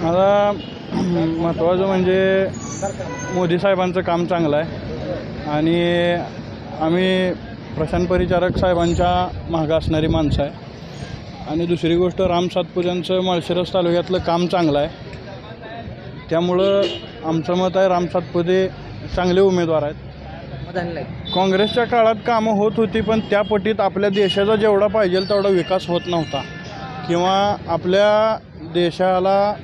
आता महत्त्वाचं म्हणजे मोदी साहेबांचं काम चांगलं आहे. आणि आम्ही प्रशांत परिचारक साहेबांच्या मागं असणारी माणसं आहे. आणि दुसरी गोष्ट राम सातपुत्यांचं माळशिरस तालुक्यातलं काम चांगलं आहे. त्यामुळं आमचं मत आहे राम सातपुते चांगले उमेदवार आहेत. काँग्रेसच्या काळात कामं होत होती पण त्या पटीत आपल्या देशाचा जेवढा पाहिजे तेवढा विकास होत नव्हता. किंवा आपल्या देशाला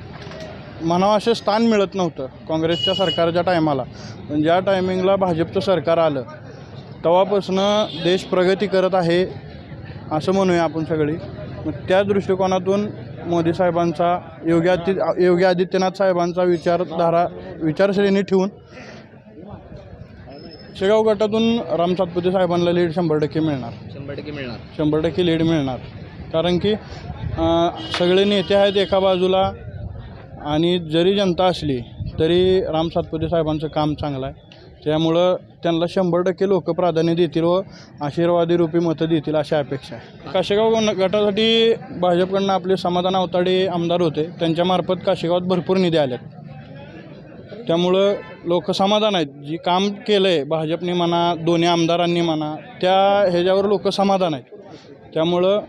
असं स्थान मिळत नव्हतं काँग्रेसच्या सरकारच्या टायमाला. पण ज्या टायमिंगला भाजपचं सरकार आलं तेव्हापासनं देश प्रगती करत आहे असं म्हणूया आपण सगळी. मग त्या दृष्टिकोनातून मोदी साहेबांचा योगी आदि योगी आदित्यनाथ साहेबांचा विचारधारा विचारश्रेणी ठेवून शेगाव गटातून राम सातपुते साहेबांना लीड शंभर टक्के मिळणार. शंभर टक्के मिळणार. शंभर टक्के लीड मिळणार. कारण की अं, सगळे नेते आहेत एका बाजूला आणि जरी जनता असली तरी राम सातपुते साहेबांचं काम चांगलं आहे. त्यामुळं त्यांना शंभर टक्के लोक प्राधान्य देतील व आशीर्वादी रूपी मतं देतील अशी अपेक्षा आहे. काशेगाव गटासाठी भाजपकडनं आपले समाधान अवताडे आमदार होते. त्यांच्यामार्फत काशेगावात भरपूर निधी आल्यात. त्यामुळं लोक समाधान आहेत. जी काम केलं आहे भाजपने म्हणा दोन्ही आमदारांनी म्हणा त्या ह्याच्यावर लोक समाधान आहेत. त्यामुळं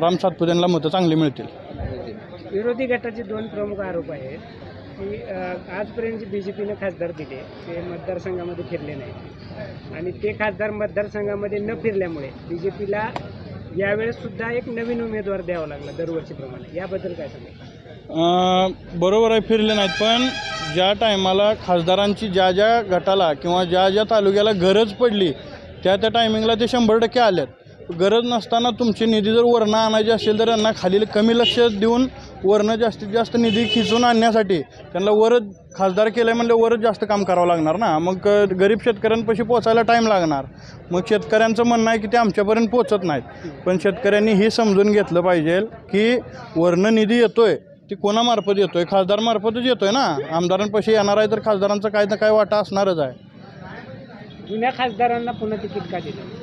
राम सातपुत्यांना मतं चांगली मिळतील. विरोधी गटाचे दोन प्रमुख आरोप आहेत की आजपर्यंत जे बी जे पीनं खासदार दिले ते मतदारसंघामध्ये फिरले नाही आणि ते खासदार मतदारसंघामध्ये न फिरल्यामुळे बी जे पीला यावेळेससुद्धा एक नवीन उमेदवार द्यावा लागला दरवर्षीप्रमाणे याबद्दल काय सांगा बरोबर आहे फिरले नाहीत पण ज्या टायमाला खासदारांची ज्या ज्या गटाला किंवा ज्या ज्या तालुक्याला गरज पडली त्या त्या टायमिंगला ते शंभर टक्के आल्यात गरज नसताना तुमची निधी जर वरनं आणायची असेल तर त्यांना खालील कमी लक्ष देऊन वरनं जास्तीत जास्त निधी खिचून आणण्यासाठी त्यांना वर खासदार केलं म्हणजे वरच जास्त काम करावं लागणार ना. मग गरीब शेतकऱ्यांपाशी पोचायला टाईम लागणार. मग शेतकऱ्यांचं म्हणणं आहे की ते आमच्यापर्यंत पोचत नाहीत. पण शेतकऱ्यांनी हे समजून घेतलं पाहिजे की वर्ण निधी येतोय ती कोणामार्फत येतोय? खासदारमार्फतच येतोय ना. आमदारांपाशी येणार आहे तर खासदारांचा काय ना काय वाटा असणारच आहे. जुन्या खासदारांना पुन्हा तिकीट का दिलं?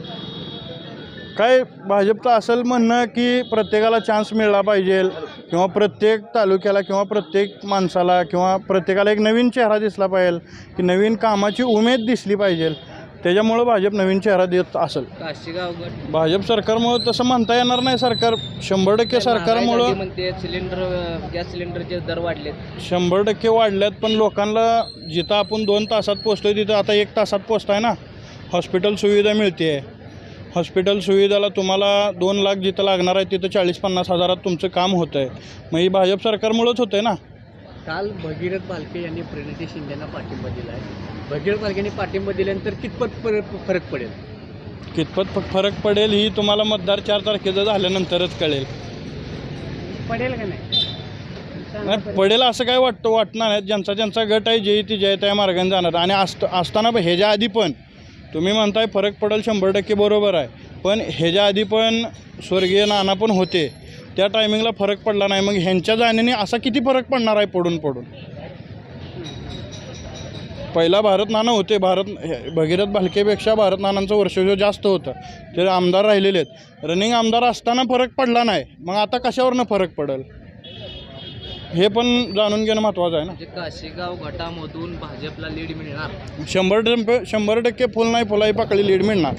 काय भाजपचं असेल म्हणणं की प्रत्येकाला चान्स मिळाला पाहिजे किंवा प्रत्येक तालुक्याला किंवा प्रत्येक माणसाला किंवा प्रत्येकाला एक नवीन चेहरा दिसला पाहिजे की नवीन कामाची उमेद दिसली पाहिजे. त्याच्यामुळं भाजप नवीन चेहरा देत असेल. काशीगाव गट. भाजप सरकारमुळं तसं म्हणता येणार नाही सरकार. शंभर टक्के सरकारमुळं म्हणते सिलेंडर गॅस सिलेंडरचे दर वाढलेत. शंभर टक्के वाढल्यात पण लोकांना जिथं आपण दोन तासात पोचतोय तिथं आता एक तासात पोचताय ना. हॉस्पिटल सुविधा मिळते हॉस्पिटल सुविधाला तुम्हाला दोन लाख जिथं लागणार आहे तिथं चाळीस पन्नास हजारात तुमचं काम होतं आहे मग ही भाजप सरकारमुळंच होतं आहे ना? काल भगीरथ बालके यांनी प्रणिती शिंदेना पाठिंबा दिला आहे भगीरथ बालकेंनी पाठिंबा दिल्यानंतर कितपत फरक फरक पडेल? कितपत फरक पडेल ही तुम्हाला मतदार चार तारखेचं झाल्यानंतरच कळेल. पडेल का नाही? नाही पडेल असं काय वाटतं वाटणार नाही. ज्यांचा ज्यांचा गट आहे जे ती जय त्या मार्गाने जाणार. आणि असत असताना पण ह्याच्या आधी पण तुम्ही म्हणताय फरक पडेल शंभर टक्के बरोबर आहे. पण ह्याच्या आधी पण स्वर्गीय नाना पण होते. त्या टायमिंगला फरक पडला नाही. मग ह्यांच्या जाण्याने असा किती फरक पडणार आहे पडून पडून? पहिला भारत नाना होते. भारत हे- भगीरथ भालकेपेक्षा भारत नानांचं वर्ष जास्त होतं. ते आमदार राहिलेले आहेत रनिंग आमदार असताना फरक पडला नाही. मग आता कशावरनं फरक पडेल? हे पण जाणून घेणं महत्त्वाचं आहे ना. म्हणजे काशीगाव गटामधून भाजपला लीड मिळणार. शंभर टक्के शंभर टक्के फुल नाही फुलाई पाकळी लीड मिळणार.